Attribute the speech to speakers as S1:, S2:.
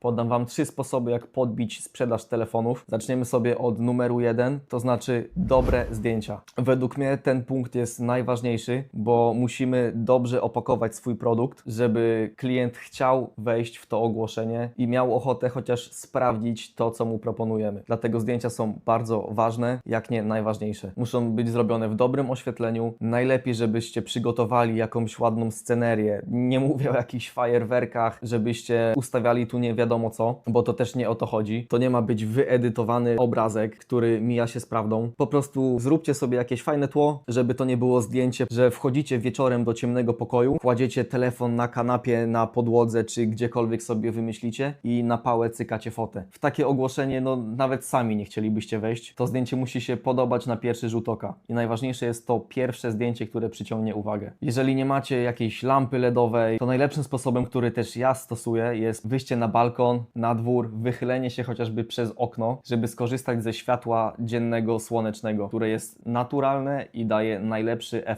S1: Podam Wam trzy sposoby, jak podbić sprzedaż telefonów. Zaczniemy sobie od numeru jeden, to znaczy dobre zdjęcia. Według mnie ten punkt jest najważniejszy, bo musimy dobrze opakować swój produkt, żeby klient chciał wejść w to ogłoszenie i miał ochotę chociaż sprawdzić to, co mu proponujemy. Dlatego zdjęcia są bardzo ważne, jak nie najważniejsze. Muszą być zrobione w dobrym oświetleniu. Najlepiej, żebyście przygotowali jakąś ładną scenerię. Nie mówię o jakichś fajerwerkach, żebyście ustawiali tu nie wiadomo co, bo to też nie o to chodzi. To nie ma być wyedytowany obrazek, który mija się z prawdą. Po prostu zróbcie sobie jakieś fajne tło, żeby to nie było zdjęcie, że wchodzicie wieczorem do ciemnego pokoju, kładziecie telefon na kanapie, na podłodze, czy gdziekolwiek sobie wymyślicie i na pałę cykacie fotę. W takie ogłoszenie, no nawet sami nie chcielibyście wejść. To zdjęcie musi się podobać na pierwszy rzut oka. I najważniejsze jest to pierwsze zdjęcie, które przyciągnie uwagę. Jeżeli nie macie jakiejś lampy LEDowej, to najlepszym sposobem, który też ja stosuję, jest wyjście na balkon, na dwór, wychylenie się chociażby przez okno, żeby skorzystać ze światła dziennego, słonecznego, które jest naturalne i daje najlepszy efekt.